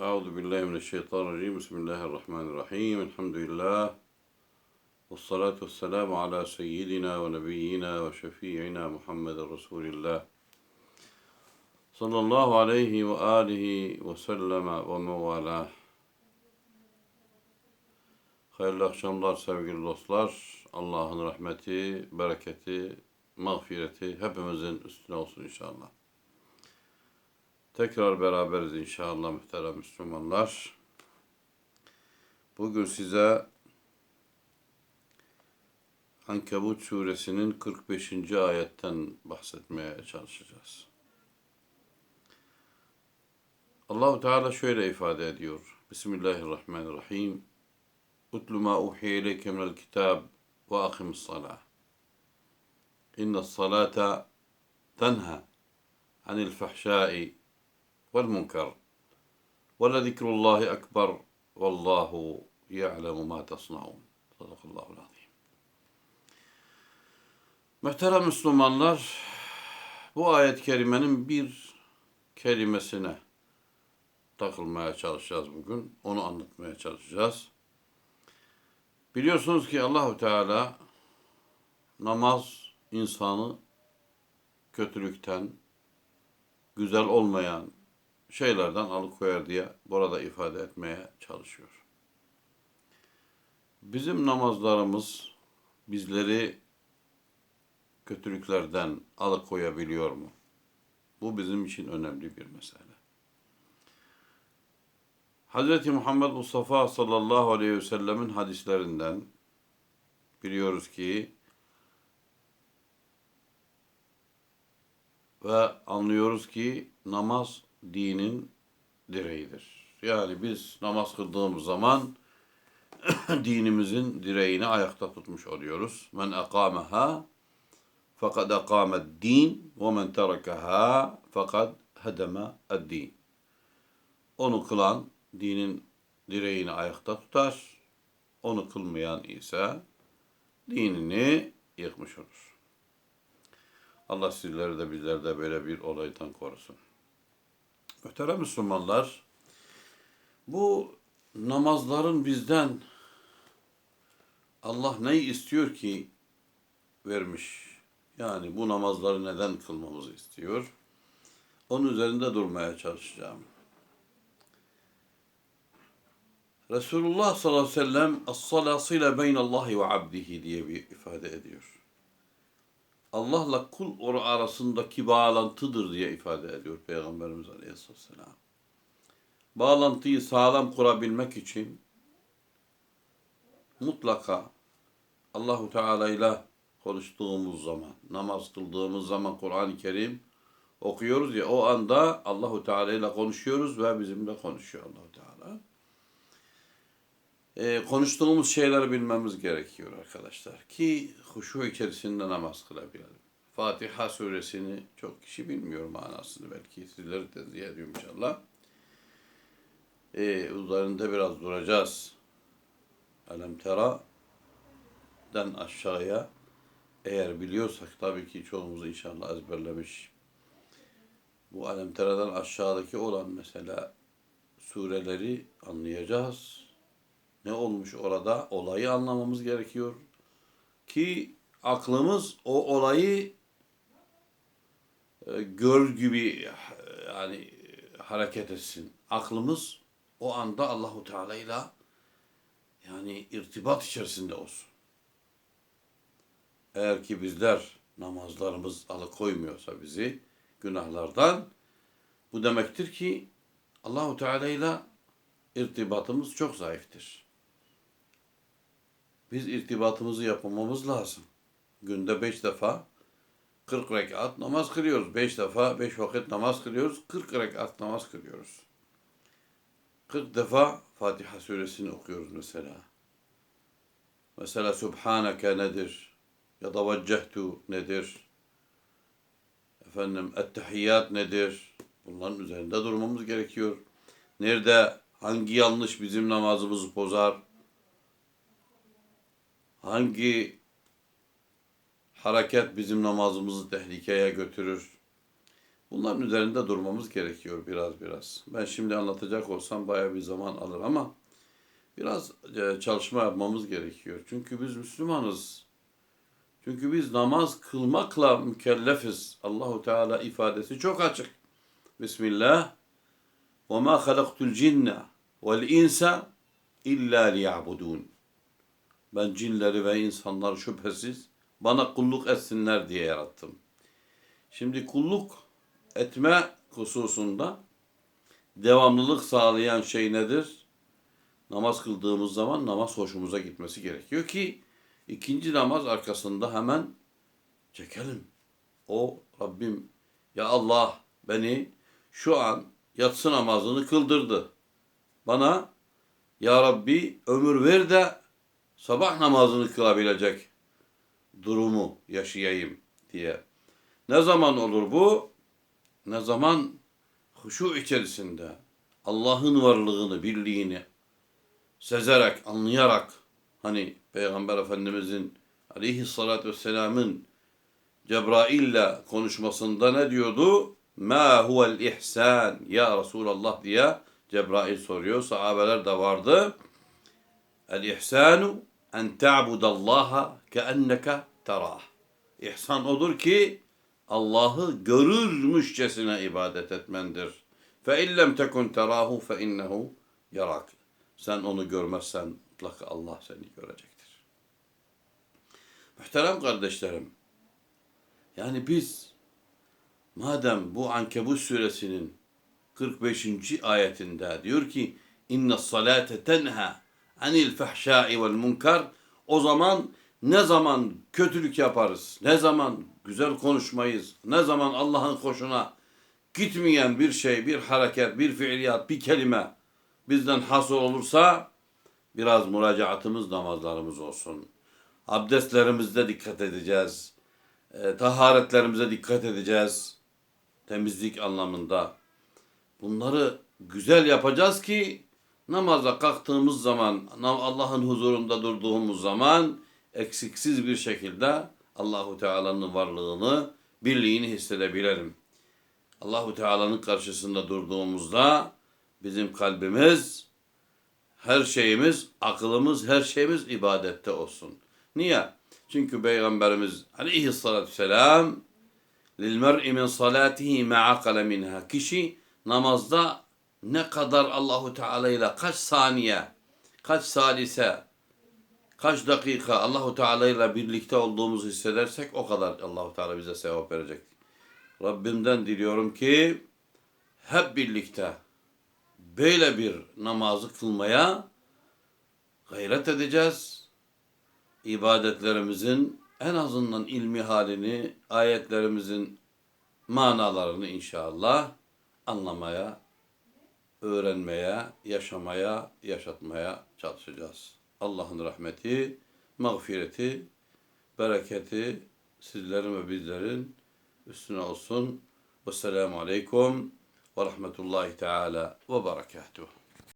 Euzu billahi mineşşeytanirracim. Bismillahirrahmanirrahim. Elhamdülillah. Ve salatu vesselamu ala seyyidina ve nebiyyina ve şefi'ina Muhammeden Resulillah. Sallallahu aleyhi ve alihi ve selleme ve mevalah. Hayırlı akşamlar sevgili dostlar. Allah'ın rahmeti, bereketi, mağfireti hepimizin üstüne olsun inşallah. Tekrar beraberiz inşallah muhterem Müslümanlar. Bugün size Ankebut suresinin 45. ayetten bahsetmeye çalışacağız. Allahu Teala şöyle ifade ediyor. Bismillahirrahmanirrahim. Utlu ma uhiye ileyke minel kitab ve akimis salah. İnne salata tenha anil fahşai والمنكر ولذكر الله أكبر والله يعلم ما تصنعون صدق الله العظيم Muhterem Müslümanlar, bu ayet-i kerimenin bir kelimesine takılmaya çalışacağız bugün. Onu anlatmaya çalışacağız. Biliyorsunuz ki Allahu Teala namaz insanı kötülükten, güzel olmayan, şeylerden alıkoyar diye burada ifade etmeye çalışıyor. Bizim namazlarımız bizleri kötülüklerden alıkoyabiliyor mu? Bu bizim için önemli bir mesele. Hz. Muhammed Mustafa sallallahu aleyhi ve sellemin hadislerinden biliyoruz ki ve anlıyoruz ki namaz dinin direğidir. Yani biz namaz kıldığımız zaman dinimizin direğini ayakta tutmuş oluyoruz. Men akamaha fakat akamed din ve men terakaha fakat hedeme din. Onu kılan dinin direğini ayakta tutar. Onu kılmayan ise dinini yıkmış olur. Allah sizleri de bizleri de böyle bir olaydan korusun. Muhterem Müslümanlar, bu namazların bizden Allah ne istiyor ki vermiş? Yani bu namazları neden kılmamızı istiyor? Onun üzerinde durmaya çalışacağım. Resulullah sallallahu aleyhi ve sellem as-salasıyla beynallahi ve abdihi diye bir ifade ediyor. Allah'la kul arasındaki bağlantıdır diye ifade ediyor Peygamberimiz Aleyhisselam. Bağlantıyı sağlam kurabilmek için mutlaka Allahu Teala ile konuştuğumuz zaman, namaz kıldığımız zaman Kur'an-ı Kerim okuyoruz ya o anda Allahu Teala ile konuşuyoruz ve bizimle konuşuyor Allahu Teala. Ee, konuştuğumuz şeyleri bilmemiz gerekiyor arkadaşlar ki huşu içerisinde namaz kılabilelim. Fatiha suresini çok kişi bilmiyor manasını belki sizleri tezih ediyorum inşallah. Ee, üzerinde biraz duracağız. Alem tera'den aşağıya eğer biliyorsak tabii ki çoğumuz inşallah ezberlemiş. Bu Alem tera'dan aşağıdaki olan mesela sureleri anlayacağız. Ne olmuş orada? Olayı anlamamız gerekiyor. Ki aklımız o olayı e, gör gibi yani hareket etsin. Aklımız o anda Allahu Teala ile yani irtibat içerisinde olsun. Eğer ki bizler namazlarımız alıkoymuyorsa bizi günahlardan bu demektir ki Allahu Teala ile irtibatımız çok zayıftır. Biz irtibatımızı yapmamız lazım. Günde beş defa 40 rekat namaz kılıyoruz. 5 defa 5 vakit namaz kılıyoruz. 40 rekat namaz kılıyoruz. 40 defa Fatiha suresini okuyoruz mesela. Mesela Subhaneke nedir? Ya da veccehtu nedir? Efendim ettehiyyat nedir? Bunların üzerinde durmamız gerekiyor. Nerede hangi yanlış bizim namazımızı bozar? Hangi hareket bizim namazımızı tehlikeye götürür. Bunların üzerinde durmamız gerekiyor biraz biraz. Ben şimdi anlatacak olsam bayağı bir zaman alır ama biraz e, çalışma yapmamız gerekiyor. Çünkü biz Müslümanız. Çünkü biz namaz kılmakla mükellefiz. Allahu Teala ifadesi çok açık. Bismillah. Ve ma halaktul cinne vel insa illa liya'budun. Ben cinleri ve insanları şüphesiz bana kulluk etsinler diye yarattım. Şimdi kulluk etme hususunda devamlılık sağlayan şey nedir? Namaz kıldığımız zaman namaz hoşumuza gitmesi gerekiyor ki ikinci namaz arkasında hemen çekelim. O Rabbim ya Allah beni şu an yatsı namazını kıldırdı. Bana ya Rabbi ömür ver de sabah namazını kılabilecek durumu yaşayayım diye. Ne zaman olur bu? Ne zaman huşu içerisinde Allah'ın varlığını, birliğini sezerek, anlayarak hani Peygamber Efendimizin aleyhissalatü vesselamın Cebrail'le konuşmasında ne diyordu? Ma huvel ihsan ya Resulallah diye Cebrail soruyor. Sahabeler de vardı. El ihsanu en ta'budallaha keenneke terah. İhsan odur ki Allah'ı görürmüşçesine ibadet etmendir. Fe illem tekun terahu fe innehu yarak. Sen onu görmezsen mutlaka Allah seni görecektir. Muhterem kardeşlerim, yani biz madem bu Ankebut suresinin 45. ayetinde diyor ki inna salate tenha anil fahşai vel munkar o zaman ne zaman kötülük yaparız, ne zaman güzel konuşmayız, ne zaman Allah'ın hoşuna gitmeyen bir şey, bir hareket, bir fiiliyat, bir kelime bizden hasıl olursa biraz müracaatımız, namazlarımız olsun. Abdestlerimizde dikkat edeceğiz. E, taharetlerimize dikkat edeceğiz. Temizlik anlamında. Bunları güzel yapacağız ki namaza kalktığımız zaman, Allah'ın huzurunda durduğumuz zaman eksiksiz bir şekilde Allahu Teala'nın varlığını, birliğini hissedebilelim. Allahu Teala'nın karşısında durduğumuzda bizim kalbimiz, her şeyimiz, akılımız, her şeyimiz ibadette olsun. Niye? Çünkü Peygamberimiz aleyhissalatü vesselam lil mer'i min salatihi ma'akale minha. Kişi namazda ne kadar Allahu Teala ile kaç saniye, kaç salise, kaç dakika Allahu Teala ile birlikte olduğumuzu hissedersek o kadar Allahu Teala bize sevap verecek. Rabbimden diliyorum ki hep birlikte böyle bir namazı kılmaya gayret edeceğiz. İbadetlerimizin en azından ilmi halini, ayetlerimizin manalarını inşallah anlamaya, öğrenmeye, yaşamaya, yaşatmaya çalışacağız. Allah'ın rahmeti, mağfireti, bereketi sizlerin ve bizlerin üstüne olsun. Vesselamu Aleyküm ve Rahmetullahi Teala ve Berekatuhu.